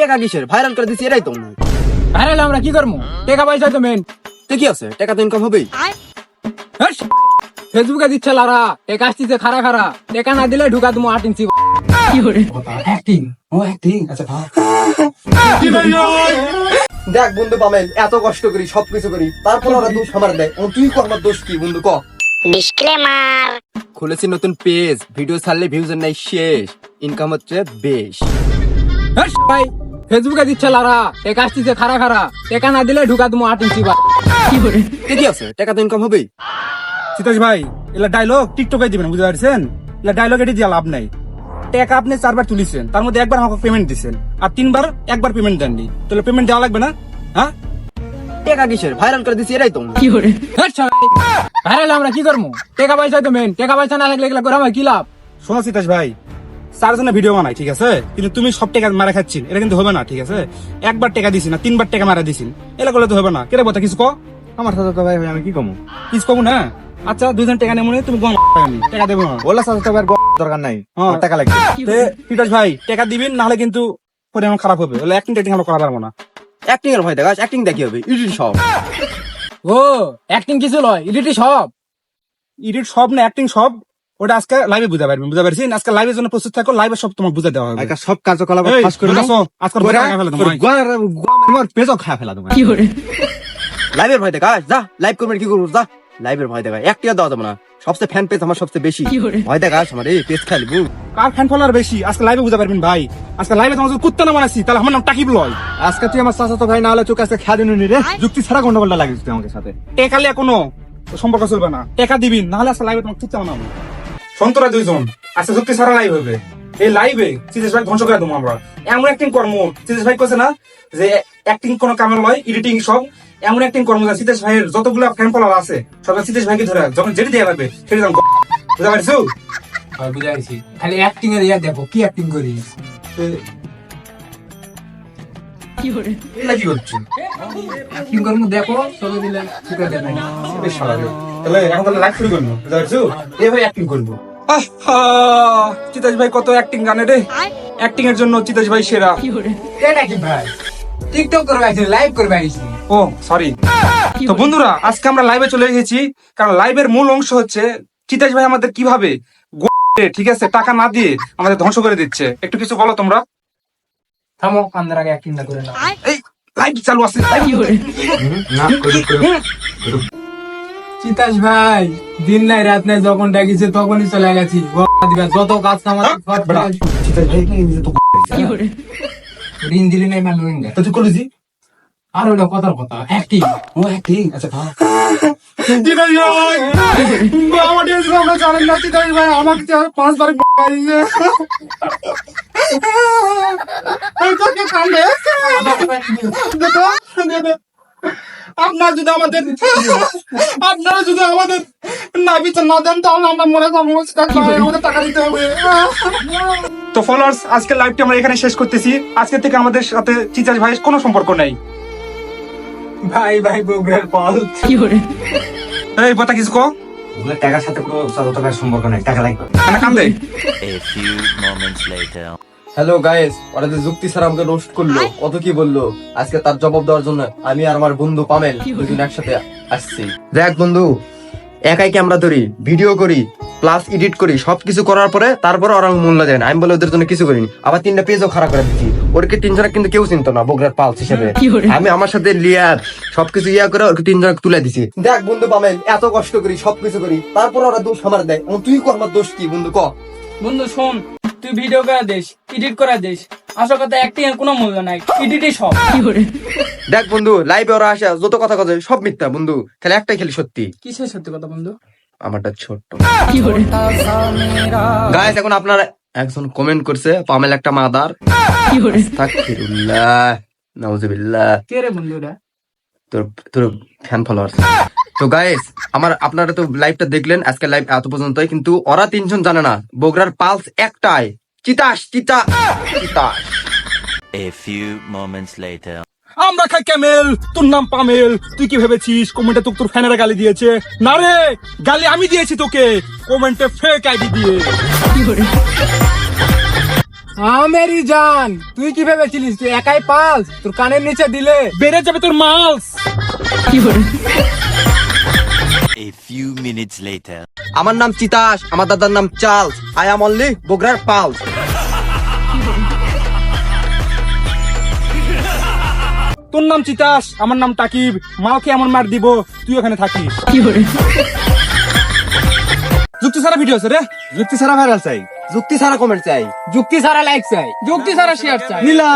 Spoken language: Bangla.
টেকা কিসের? ভাইরাল করে দিছি এটাই তো মনে হয়। ভাইরাল আমরা কি করব টাকা পয়সা তো মেন তো কি আছে? টাকা তো ইনকাম হবেই। ফেসবুকে দিচ্ছে লারা টাকা আসতেছে খারা খারা টাকা না দিলে ঢুকা তুমি আট ইঞ্চি অ্যাক্টিং ও অ্যাক্টিং আচ্ছা দেখ বন্ধু পামেল এত কষ্ট করি সবকিছু করি তারপর ওরা দোষ আমার দেয়। ও তুই কর দোষ কি বন্ধু ক? ডিসক্লেমার। খুলেছি নতুন পেজ ভিডিও ছাড়লে ভিউজ নাই শেষ ইনকাম হচ্ছে বেশ। ভাই ফেসবুকে দিচ্ছে লারা টাকা আসতেছে খারা খারা টাকা না দিলে ঢুকা তুমি আট ইঞ্চি কি আছে? টাকা তো ইনকাম হবেই। সীতাজ ভাই এলা ডায়লগ টিকটকে দিবেন বুঝতে পারছেন? এলা ডায়লগ এটি দিয়ে লাভ নাই। টাকা আপনি চারবার তুলিছেন তার মধ্যে একবার আমাকে পেমেন্ট দিছেন আর তিনবার একবার পেমেন্ট দেননি। তাহলে পেমেন্ট দেওয়া লাগবে না? হ্যাঁ? টাকা কিসের? ভাইরাল করে দিছি এটাই তো। মনে হয় ভাইরাল আমরা কি করব টাকা পয়সা তো মেন টাকা পয়সা না থাকলে এগুলা করে আমার কি লাভ? শোনো সীতাজ ভাই চারজনে ভিডিও বানাই ঠিক আছে? কিন্তু তুমি সব টাকা মারা খাচ্ছিন। এটা কিন্তু হবে না ঠিক আছে? একবার টাকা দিছি না তিনবার টাকা মারা দিছিন এটা করলে তো হবে না। কেরে বলতে কিছু ক আমার সাথে তো ভাই আমি কি কমু? কিছু কমু না? আচ্ছা দুজন টাকা হয়, তুমি গম টাকা দেবো। না বললা সাথে তো দরকার নাই। হ্যাঁ। টাকা লাগবে। সীতাজ ভাই টাকা দিবেন নাহলে কিন্তু পরে আমার খারাপ হবে। ওগুলো একদিন টেটিং আমরা করা পারব না। অ্যাক্টিং এর ভয় দেখাস অ্যাক্টিং দেখি হবে ইডিট সব। ও অ্যাক্টিং কিছু লয় এডিটি সব? ইডিট সব না অ্যাক্টিং সব? ওটা আজকে লাইভে বুঝা পারবেন বুঝা পারছি আজকে লাইভের জন্য প্রস্তুত থাকো লাইভে সব তোমাকে বুঝা দেওয়া হবে। সব কার্যকলাপ ফাঁস করে বুঝা আজকে। পেজও খায় ফেলা তোমার লাইভের ভয় দেখাস যা লাইভ করবেন কি করব যা। লাইভের ভয় একটা দেওয়া যাবে না। সবচেয়ে ফ্যান পেজ আমার সবচেয়ে বেশি। ভয় দেখাস আমার এই পেজ খেলব কার ফ্যান ফলোয়ার বেশি? আজকে লাইভে বুঝা পারবেন ভাই। আজকে লাইভে তোমার যদি কুত্তা না বানাচ্ছি তাহলে আমার নাম টাকিব লয়। আজকে তুই আমার চাচা তো ভাই না হলে চোখ আজকে খেয়া দিন রে। যুক্তি ছাড়া গন্ডগোলটা লাগিস তুই আমাকে সাথে। টেকালে কোনো সম্পর্ক চলবে না। টাকা দিবিন নাহলে আজকে লাইভে তোমাকে কুত্তা বানাবো। সন্তরা দুইজন। আজকে যুক্তি ছাড়া লাইভ হবে। এই লাইভে সিজেশ ভাই ধ্বংস করে দেবো আমরা। এমন অ্যাক্টিং কর্ম সিজেশ ভাই কছে না যে অ্যাক্টিং কোনো কামে লয় এডিটিং সব এমন অ্যাক্টিং কর্ম যা সিতেশ ভাইয়ের যতগুলো ফ্যান ফলোয়ার আছে সব সিতেশ ভাইকে ধরে যখন যেটি দেওয়া লাগবে সেটি দাম বুঝতে পারছ? বুঝাইছি খালি অ্যাক্টিং এর ইয়া দেখো কি অ্যাক্টিং করি? কি করছ? অ্যাক্টিং করব দেখো চলে দিলে ঠিক আছে। বেশ তাহলে এখন তাহলে লাইভ শুরু করব বুঝতে পারছ? এভাবে অ্যাক্টিং করব। চিতাজ ভাই কত অ্যাক্টিং জানে রে। অ্যাক্টিং এর জন্য চিতাজ ভাই সেরা। এটা কি ভাই? টিকটক করবে আইছি লাইভ করবে আইছি। ও সরি তো বন্ধুরা আজকে আমরা লাইভে চলে এসেছি কারণ লাইভের মূল অংশ হচ্ছে চিতাজ ভাই আমাদের কীভাবে ঠিক আছে টাকা না দিয়ে আমাদের ধ্বংস করে দিচ্ছে। একটু কিছু বলো তোমরা। থামো কান্দার আগে অ্যাক্টিংটা করে নাও। এই লাইভ চালু আছে। চিতাস ভাই দিন নাই রাত নাই যখন ডাকিছে তখনই চলে গেছি। দিবা যত কাজ আমার ঋণ দিলি নাই মাল ঋণ তো তুই কলেজি আর হলো কথার কথা অ্যাক্টিং ও অ্যাক্টিং আচ্ছা ভাই! আমাদের আমরা জানেন না চিতাজ ভাই আমাকে পাঁচবার বাড়িয়ে দেখো, দেখো। আপনার যদি আমাদের আপনারা যদি আমাদের না বিচার না দেন তাহলে আমরা মরে যাব। আমাদের টাকা দিতে হবে। তো ফলোয়ার্স আজকে লাইভটি আমরা এখানে শেষ করতেছি। আজকে থেকে আমাদের সাথে চিচাজ ভাইয়ের কোনো সম্পর্ক নাই। ভাই ভাই বগুড়ার পাল এই কথা কিছু কো টাকার সাথে কোনো সম্পর্ক নাই টাকা লাগবে। না কান দে A few moments later. Hello guys ওরা যে যুক্তি ছাড়া আমাকে রোস্ট করল। কত কি বলল? আজকে তার জবাব দেওয়ার জন্য আমি আর আমার বন্ধু পামেল দুজন একসাথে আসছি। দেখ বন্ধু একাই ক্যামেরা ধরি ভিডিও করি প্লাস এডিট করি সবকিছু করার পরে তারপরে ওরা মূল্য দেয় না। আমি বলে ওদের জন্য কিছু করিনি। আবার তিনটা পেজও খারাপ করে দিচ্ছি ওরকে তিনজনে কিন্তু কেউ চিনতো না বগুড়ার পালস হিসেবে। আমি আমার সাথে লিয়ার সবকিছু ইয়া করে ওকে তিনজনে তুলে দিছি দেখ বন্ধু পামেল এত কষ্ট করি সবকিছু করি তারপর ওরা দোষ আমার দেয়। তুই কর আমার দোষ কি? বন্ধু ক? বন্ধু শোন। তুই ভিডিও করে দিস এডিট করে দিস। আসল কথা এর কোনো মূল্য নাই। এডিটই সব। দেখ বন্ধু লাইভে ওরা আসে যত কথা কথা সব মিথ্যা বন্ধু। খালি একটাই খালি সত্যি। কিসের সত্যি কথা বন্ধু? আমারটা ছোট্ট। গাইস এখন আপনারা একজন কমেন্ট করছে পামেল একটা মাদার। আস্তাগফিরুল্লাহ নাউজুবিল্লাহ। কে রে বন্ধুরা তোর তোর ফ্যান ফলোয়ার্স তো গাইস আমার আপনারা তো লাইভটা দেখলেন আজকে লাইভ এত পর্যন্তই কিন্তু ওরা তিনজন জানে না বগুড়ার পালস একটাই চিতাস চিতা চিতাস A few moments later. আমরা খাই ক্যামেল তোর নাম পামেল তুই কি ভেবেছিস কমেন্টে তোর তোর ফ্যানেরা গালি দিয়েছে? না রে গালি আমি দিয়েছি তোকে কমেন্টে ফেক আইডি দিয়ে। আমেরি জান তুই কি ভেবেছিলিস তুই একাই পালস? তোর কানের নিচে দিলে বেড়ে যাবে তোর মালস। A few minutes later. আমার নাম চিতাস আমার দাদার নাম চার্লস। আই এম অনলি বগরার পালস। তোর নাম চিতাস আমার নাম টাকিব মাকে এমন মার দিব তুই ওখানে থাকিস। যুক্তি সারা ভিডিও আছে রে? যুক্তি সারা ভাইরাল চাই। যুক্তি ছাড়া কমেন্ট চাই। যুক্তি ছাড়া লাইক চাই। যুক্তি ছাড়া শেয়ার চাই। নীলা।